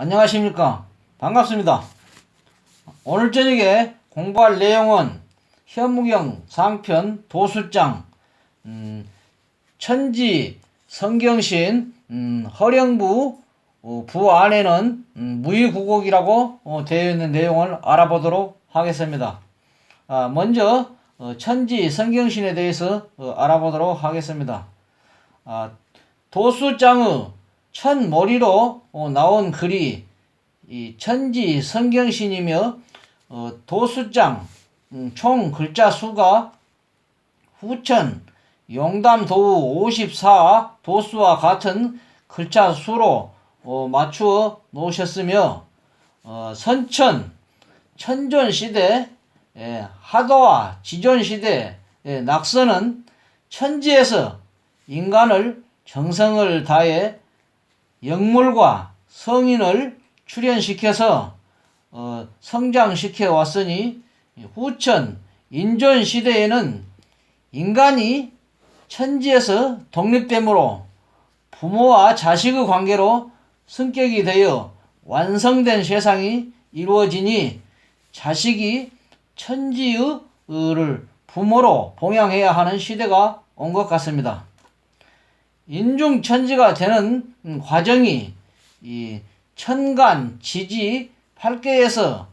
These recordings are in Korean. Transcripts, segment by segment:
안녕하십니까. 반갑습니다. 오늘 저녁에 공부할 내용은 현무경 상편 도수장, 음, 천지 성경신, 음, 허령부 어, 부 안에는 음, 무의구곡이라고 어, 되어 있는 내용을 알아보도록 하겠습니다. 아, 먼저 어, 천지 성경신에 대해서 어, 알아보도록 하겠습니다. 아, 도수장의 천 머리로 어, 나온 글이 이 천지 성경신이며 어, 도수장 음, 총 글자 수가 후천 용담 도우 54 도수와 같은 글자 수로 어, 맞추어 놓으셨으며 어, 선천 천존 시대 예, 하도와 지존 시대 예, 낙서는 천지에서 인간을 정성을 다해 영물과 성인을 출현시켜서 어, 성장시켜 왔으니 후천 인존 시대에는 인간이 천지에서 독립됨으로 부모와 자식의 관계로 성격이 되어 완성된 세상이 이루어지니 자식이 천지의 를 부모로 봉양해야 하는 시대가 온 것 같습니다. 인중천지가 되는 과정이 이 천간, 지지, 팔계에서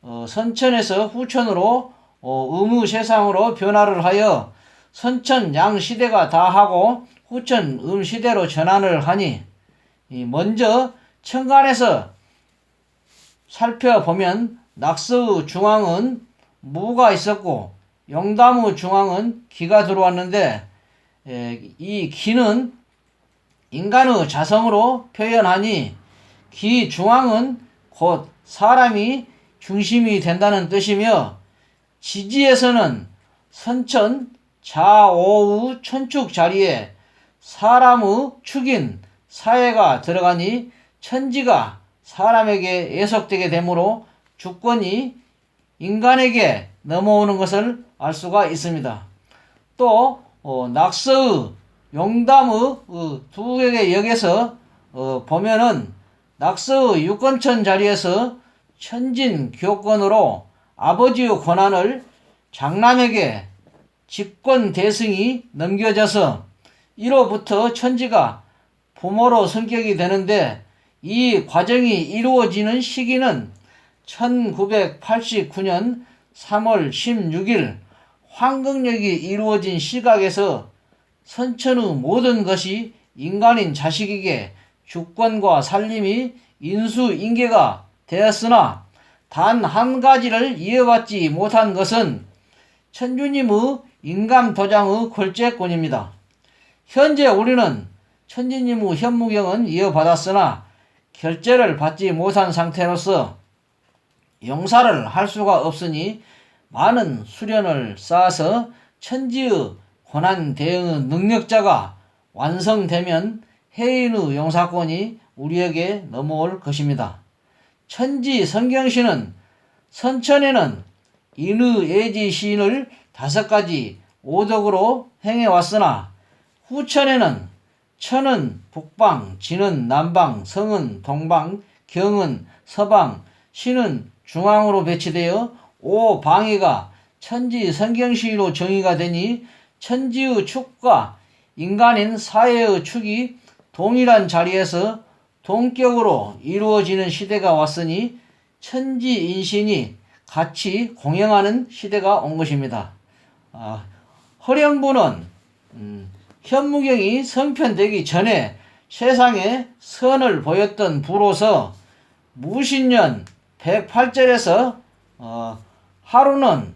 어, 선천에서 후천으로 어, 의무 세상으로 변화를 하여 선천 양 시대가 다 하고 후천 음 시대로 전환을 하니 이 먼저 천간에서 살펴보면 낙서의 중앙은 무가 있었고 영담의 중앙은 기가 들어왔는데 에, 이 기는 인간의 자성으로 표현하니 기 중앙은 곧 사람이 중심이 된다는 뜻이며 지지에서는 선천 좌오우 천축 자리에 사람의 축인 사회가 들어가니 천지가 사람에게 예속되게 되므로 주권이 인간에게 넘어오는 것을 알 수가 있습니다. 또 어, 낙서의 용담의 어, 두 개의 역에서 어, 보면은 낙서의 유권천 자리에서 천진 교권으로 아버지의 권한을 장남에게 직권 대승이 넘겨져서 이로부터 천지가 부모로 성격이 되는데 이 과정이 이루어지는 시기는 1989년 3월 16일 황금력이 이루어진 시각에서 선천의 모든 것이 인간인 자식에게 주권과 살림이 인수인계가 되었으나 단 한 가지를 이어받지 못한 것은 천주님의 인감 도장의 골재권입니다. 현재 우리는 천주님의 현무경은 이어받았으나 결제를 받지 못한 상태로서 용사를 할 수가 없으니 많은 수련을 쌓아서 천지의 고난 대응의 능력자가 완성되면 해인의 용사권이 우리에게 넘어올 것입니다. 천지 성경시는 선천에는 인의 예지 시인을 다섯 가지 오덕으로 행해 왔으나 후천에는 천은 북방, 진은 남방, 성은 동방, 경은 서방, 신은 중앙으로 배치되어 오방위가 천지 성경시로 정의가 되니 천지의 축과 인간인 사회의 축이 동일한 자리에서 동격으로 이루어지는 시대가 왔으니 천지 인신이 같이 공영하는 시대가 온 것입니다. 아, 허령부는 음, 현무경이 성편되기 전에 세상에 선을 보였던 부로서 무신년 108절에서 어, 하루는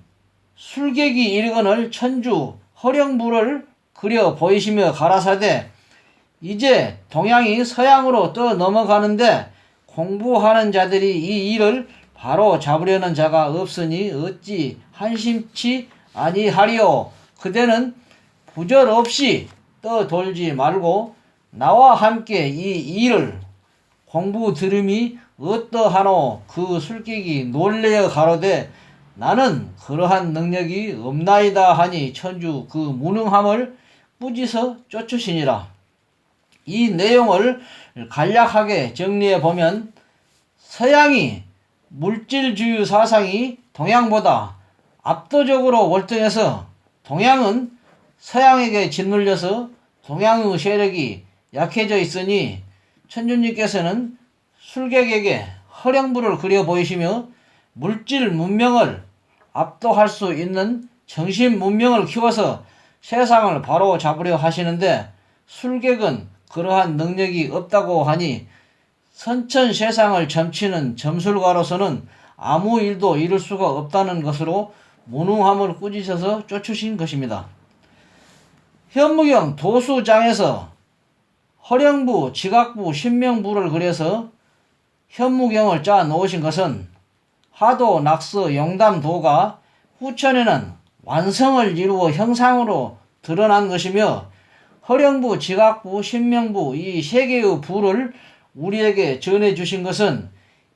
술객이 이르거늘 천주 허령부를 그려 보이시며 가라사대 이제 동양이 서양으로 떠 넘어가는데 공부하는 자들이 이 일을 바로 잡으려는 자가 없으니 어찌 한심치 아니하리요 그대는 부절 없이 떠돌지 말고 나와 함께 이 일을 공부 들음이 어떠하노? 그 술객이 놀래어 가로되 나는 그러한 능력이 없나이다 하니 천주 그 무능함을 꾸짖어 쫓으시니라. 이 내용을 간략하게 정리해 보면 서양이 물질주의 사상이 동양보다 압도적으로 월등해서 동양은 서양에게 짓눌려서 동양의 세력이 약해져 있으니 천주님께서는 술객에게 허령부를 그려 보이시며 물질 문명을 압도할 수 있는 정신 문명을 키워서 세상을 바로 잡으려 하시는데 술객은 그러한 능력이 없다고 하니 선천 세상을 점치는 점술가로서는 아무 일도 이룰 수가 없다는 것으로 무능함을 꾸짖어서 쫓으신 것입니다. 현무경 도수장에서 허령부, 지각부, 신명부를 그려서 현무경을 짜 놓으신 것은 하도, 낙서, 영담 도가 후천에는 완성을 이루어 형상으로 드러난 것이며 허령부, 지각부, 신명부 이 세 개의 부를 우리에게 전해 주신 것은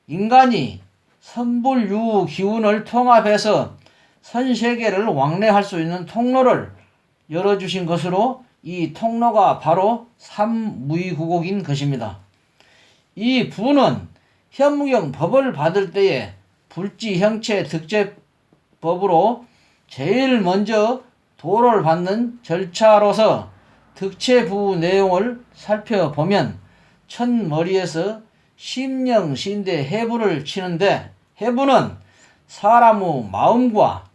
인간이 선불유 기운을 통합해서 선세계를 왕래할 수 있는 통로를 열어주신 것으로 이 통로가 바로 삼무이구곡인 것입니다. 이 부는 현무경 법을 받을 때에 불지 형체 득제법으로 제일 먼저 도를 받는 절차로서 득체부 내용을 살펴보면 첫 머리에서 심령 신대 해부를 치는데 해부는 사람의 마음과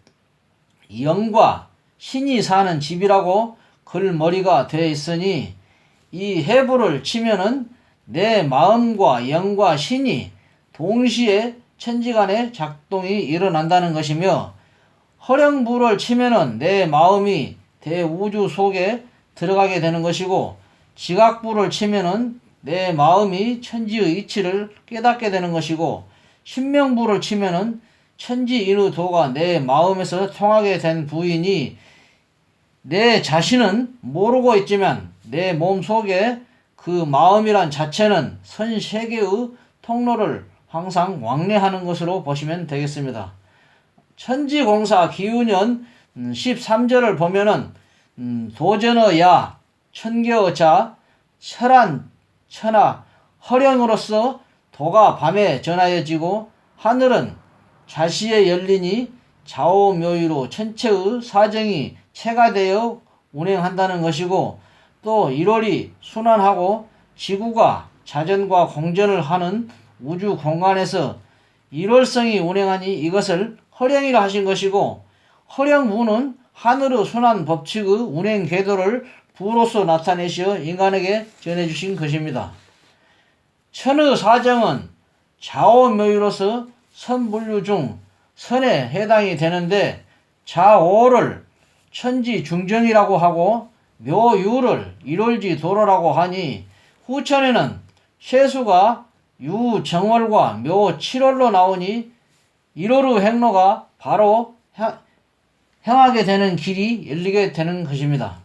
영과 신이 사는 집이라고 글머리가 되어 있으니 이 해부를 치면은 내 마음과 영과 신이 동시에 천지간에 작동이 일어난다는 것이며 허령부를 치면은 내 마음이 대우주 속에 들어가게 되는 것이고 지각부를 치면은 내 마음이 천지의 이치를 깨닫게 되는 것이고 신명부를 치면은 천지 인의 도가 내 마음에서 통하게 된 부인이 내 자신은 모르고 있지만 내 몸 속에 그 마음이란 자체는 선 세계의 통로를 항상 왕래하는 것으로 보시면 되겠습니다. 천지공사 기운연 13절을 보면은 음, 도전어 야 천개어 자 철한 천하 허령으로서 도가 밤에 전하여지고 하늘은 자시에 열리니 좌우묘유로 천체의 사정이 체가 되어 운행한다는 것이고 또 1월이 순환하고 지구가 자전과 공전을 하는 우주 공간에서 일월성이 운행하니 이것을 허령이라 하신 것이고 허령무는 하늘의 순환 법칙의 운행 궤도를 부로서 나타내시어 인간에게 전해주신 것입니다. 천의 사정은 좌오묘유로서 선분류 중 선에 해당이 되는데 좌오를 천지 중정이라고 하고 묘유를 일월지 도로라고 하니 후천에는 세수가 유정월과 묘칠월로 나오니 1월의 행로가 바로 행하게 되는 길이 열리게 되는 것입니다.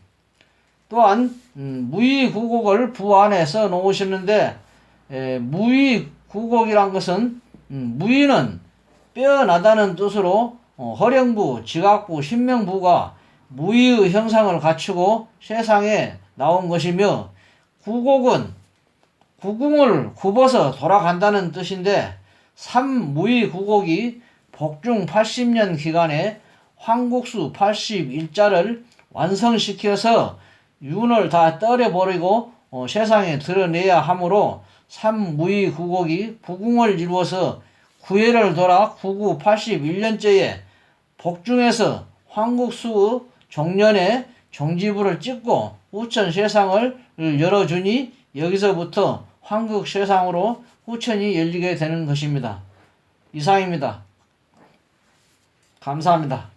또한 음, 무의구곡을 부 안에 써 놓으셨는데 무의구곡이란 것은 음, 무의는 빼어나다는 뜻으로 어, 허령부, 지각부, 신명부가 무의의 형상을 갖추고 세상에 나온 것이며 구곡은 구궁을 굽어서 돌아간다는 뜻인데 삼무의 구곡이 복중 80년 기간에 황국수 81자를 완성시켜서 윤을 다 떨어버리고 어, 세상에 드러내야 하므로 삼무의 구곡이 부궁을 이루어서 구해를 돌아 구구 81년째에 복중에서 황국수의 종년에 종지부를 찍고 우천 세상을 열어주니 여기서부터 황국 세상으로 후천이 열리게 되는 것입니다. 이상입니다. 감사합니다.